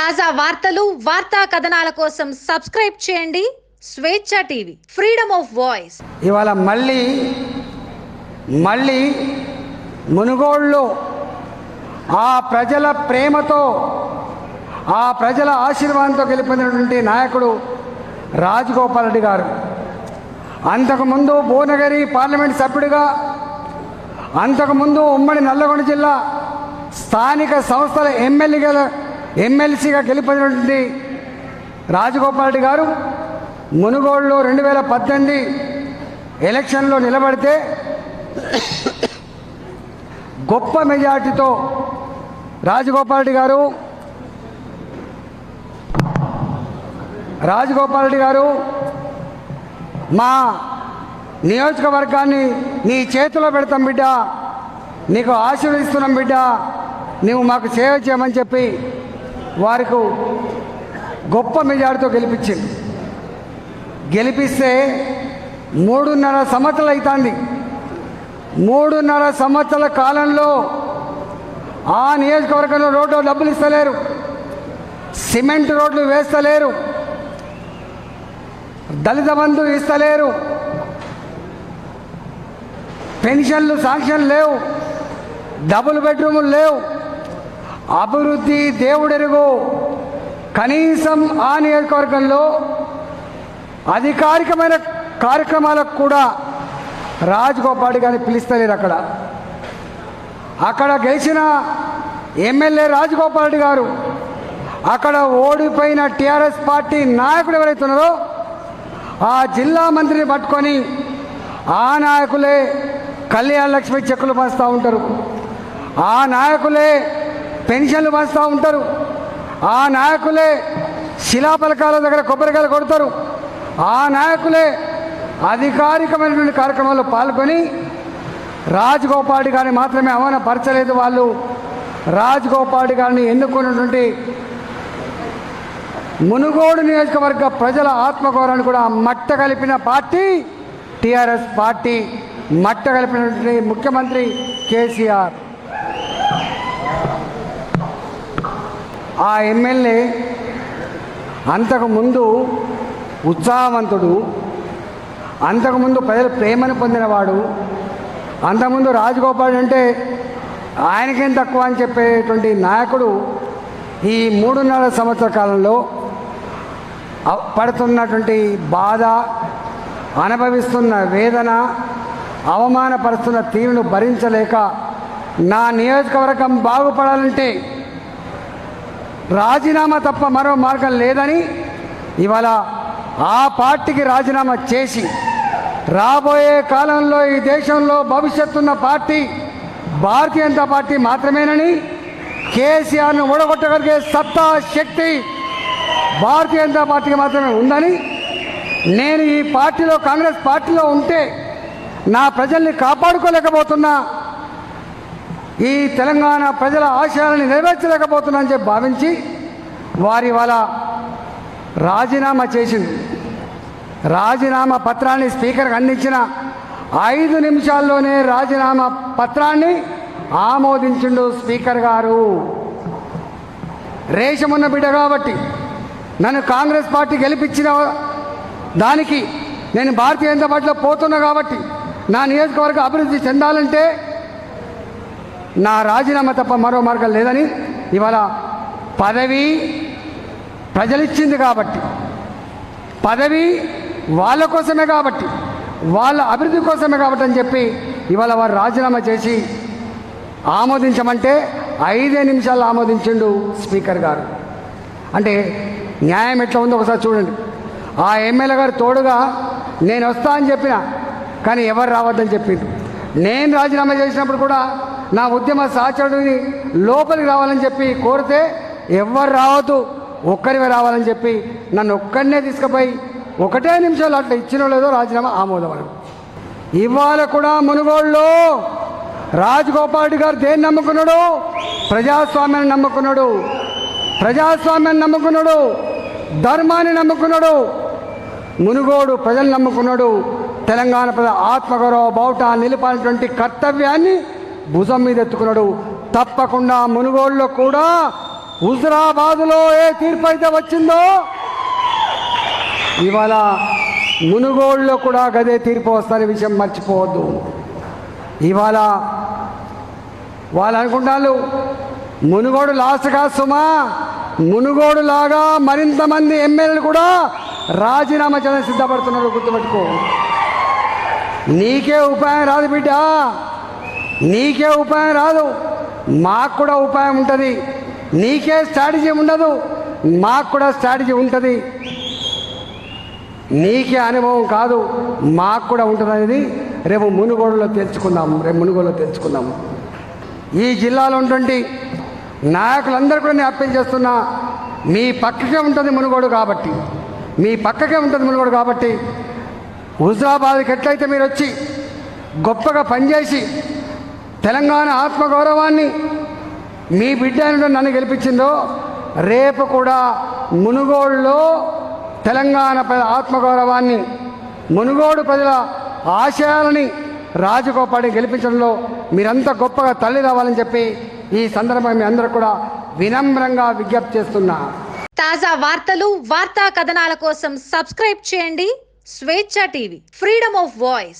తాజా వార్తలు వార్తా కథనాల కోసం సబ్స్క్రైబ్ చేయండి. స్వేచ్ఛ టీవీ ఫ్రీడమ్ ఆఫ్ వాయిస్. ఇవాళ మళ్ళీ మళ్ళీ మునుగోళ్ళు ఆ ప్రజల ప్రేమతో ఆ ప్రజల ఆశీర్వాదంతో గెలిపినటువంటి నాయకుడు రాజగోపాల్ రెడ్డి గారు. అంతకుముందు భువనగిరి పార్లమెంట్ సభ్యుడిగా అంతకుముందు ఉమ్మడి నల్లగొండ జిల్లా స్థానిక సంస్థల ఎమ్మెల్యేగా ఎమ్మెల్సీగా గెలిపినటువంటి రాజగోపాల్ రెడ్డి గారు మునుగోడులో రెండు వేల పద్దెనిమిది ఎలక్షన్లో నిలబడితే గొప్ప మెజార్టీతో రాజగోపాల్ రెడ్డి గారు రాజగోపాల్ రెడ్డి గారు మా నియోజకవర్గాన్ని నీ చేతిలో పెడతాం బిడ్డ నీకు ఆశీర్వదిస్తున్నాం బిడ్డ నువ్వు మాకు సేవ చేయమని చెప్పి వారికి గొప్ప మెజార్టీతో గెలిపించింది. గెలిపిస్తే మూడున్నర సంవత్సరాలు అవుతుంది మూడున్నర సంవత్సరాల కాలంలో ఆ నియోజకవర్గంలో రోడ్లు డబ్బులు ఇస్తలేరు. సిమెంట్ రోడ్లు వేస్తలేరు. దళిత బంధు ఇస్తలేరు. పెన్షన్లు శాంక్షన్లు లేవు. డబుల్ బెడ్రూములు లేవు. అభివృద్ధి దేవుడెరుగు. కనీసం ఆ నియోజకవర్గంలో అధికారికమైన కార్యక్రమాలకు కూడా రాజగోపాల్ గారిని పిలుస్తలేరు అక్కడ. అక్కడ గెలిచిన ఎమ్మెల్యే రాజగోపాల్ రెడ్డి గారు అక్కడ ఓడిపోయిన టీఆర్ఎస్ పార్టీ నాయకుడు ఎవరైతున్నారో ఆ జిల్లా మంత్రిని పట్టుకొని ఆ నాయకులే కళ్యాణ లక్ష్మి చెక్కులు పంచుతూ ఉంటారు. ఆ నాయకులే పెన్షన్లు పంచుతూ ఉంటారు. ఆ నాయకులే శిలాపలకాల దగ్గర కొబ్బరికాయలు కొడతారు. ఆ నాయకులే అధికారికమైనటువంటి కార్యక్రమాల్లో పాల్గొని రాజగోపాల్ గారిని మాత్రమే అవమానపరచలేదు వాళ్ళు. రాజగోపాల్ గారిని ఎన్నుకున్నటువంటి మునుగోడు నియోజకవర్గ ప్రజల ఆత్మగౌరవాన్ని కూడా మట్ట కలిపిన పార్టీ టీఆర్ఎస్ పార్టీ మట్ట కలిపినటువంటి ముఖ్యమంత్రి కేసీఆర్. ఆ ఎమ్మెల్యే అంతకుముందు ఉత్సాహవంతుడు అంతకుముందు ప్రజల ప్రేమను పొందినవాడు అంతకుముందు రాజగోపాల్ అంటే ఆయనకేం తక్కువ అని చెప్పేటువంటి నాయకుడు ఈ మూడున్నర సంవత్సర కాలంలో అ- పడుతున్నటువంటి బాధ అనుభవిస్తున్న వేదన అవమానపరుస్తున్న తీరును భరించలేక నా నియోజకవర్గం బాగుపడాలంటే రాజీనామా తప్ప మరో మార్గం లేదని ఇవాళ ఆ పార్టీకి రాజీనామా చేసి రాబోయే కాలంలో ఈ దేశంలో భవిష్యత్తున్న పార్టీ భారతీయ జనతా పార్టీ మాత్రమేనని కేసీఆర్ను ఓడగొట్టగలిగే సత్తా శక్తి భారతీయ జనతా పార్టీకి మాత్రమే ఉందని నేను ఈ పార్టీలో కాంగ్రెస్ పార్టీలో ఉంటే నా ప్రజల్ని కాపాడుకోలేకపోతున్నా. ఈ తెలంగాణ ప్రజల ఆశయాలను నెరవేర్చలేకపోతున్నా అని చెప్పి భావించి వారి వాళ్ళ రాజీనామా చేసింది. రాజీనామా పత్రాన్ని స్పీకర్కి అందించిన ఐదు నిమిషాల్లోనే రాజీనామా పత్రాన్ని ఆమోదించిండు స్పీకర్ గారు. రేషమున్న బిడ్డ కాబట్టి నన్ను కాంగ్రెస్ పార్టీ గెలిపించిన దానికి నేను భారతీయ జనతా పార్టీలో పోతున్నా కాబట్టి నా నియోజకవర్గ అభివృద్ధి చెందాలంటే నా రాజీనామా తప్ప మరో మార్గం లేదని ఇవాళ పదవి ప్రజలిచ్చింది కాబట్టి పదవి వాళ్ళ కోసమే కాబట్టి వాళ్ళ అభివృద్ధి కోసమే కాబట్టి అని చెప్పి ఇవాళ వారు రాజీనామా చేసి ఆమోదించమంటే ఐదే నిమిషాలు ఆమోదించిండు స్పీకర్ గారు. అంటే న్యాయం ఎట్లా ఉందో ఒకసారి చూడండి. ఆ ఎమ్మెల్యే గారు తోడుగా నేను వస్తా అని చెప్పిన కానీ ఎవరు రావద్దని చెప్పిండు నేను రాజీనామా చేసినప్పుడు కూడా నా ఉద్యమ సహచరుడిని లోపలికి రావాలని చెప్పి కోరితే ఎవ్వరు రావద్దు ఒక్కరివే రావాలని చెప్పి నన్ను ఒక్కడనే తీసుకుపోయి ఒకటే నిమిషాలు అట్లా ఇచ్చినో లేదో రాజీనామా ఆమోదం ఇవాళ కూడా మునుగోడులో రాజగోపాల్ రెడ్డి గారు దేన్ని నమ్ముకున్నాడు? ప్రజాస్వామ్యాన్ని నమ్ముకున్నాడు. ప్రజాస్వామ్యాన్ని నమ్ముకున్నాడు. ధర్మాన్ని నమ్ముకున్నాడు. మునుగోడు ప్రజలు నమ్ముకున్నాడు. తెలంగాణ ప్రజల ఆత్మగౌరవ బావుట నిలిపాలటువంటి కర్తవ్యాన్ని భుజం మీద ఎత్తుకున్నాడు. తప్పకుండా మునుగోడులో కూడా హుజరాబాదులో ఏ తీర్పు అయితే వచ్చిందో ఇవాళ మునుగోడులో కూడా గదే తీర్పు వస్తారనే విషయం మర్చిపోవద్దు. ఇవాళ వాళ్ళు అనుకుంటారు మునుగోడు లాస్ట్ కాదు సుమా మునుగోడు లాగా మరింత మంది ఎమ్మెల్యేలు కూడా రాజీనామా చేయడానికి సిద్ధపడుతున్నారు గుర్తుపెట్టుకో. నీకే ఉపాయం రాదు బిడ్డ. నీకే ఉపాయం రాదు. మాకు కూడా ఉపాయం ఉంటుంది. నీకే స్ట్రాటజీ ఉండదు. మాకు కూడా స్ట్రాటజీ ఉంటుంది. నీకే అనుభవం కాదు. మాకు కూడా ఉంటుంది అనేది రేపు మునుగోడులో తెలుసుకుందాం. రేపు మునుగోడులో తెలుసుకుందాం. ఈ జిల్లాలో ఉన్నటువంటి నాయకులందరూ కూడా నేను అప్పీల్ చేస్తున్నా మీ పక్కకే ఉంటుంది మునుగోడు కాబట్టి. మీ పక్కకే ఉంటుంది మునుగోడు కాబట్టి. హుజరాబాద్కి ఎట్లయితే మీరు వచ్చి గొప్పగా పనిచేసి తెలంగాణ ఆత్మగౌరవాన్ని మీ బిడ్డ నన్ను గెలిపించిందో రేపు కూడా మునుగోడులో తెలంగాణ ప్రజల ఆత్మగౌరవాన్ని మునుగోడు ప్రజల ఆశయాలని రాజగోపాల్ని గెలిపించడంలో మీరంతా గొప్పగా తల్లి రావాలని చెప్పి ఈ సందర్భంగా మీ అందరూ కూడా వినమ్రంగా విజ్ఞప్తి చేస్తున్నా. తాజా వార్తలు వార్తా కథనాల కోసం సబ్స్క్రైబ్ చేయండి స్వేచ్ఛ టీవీ. Freedom of voice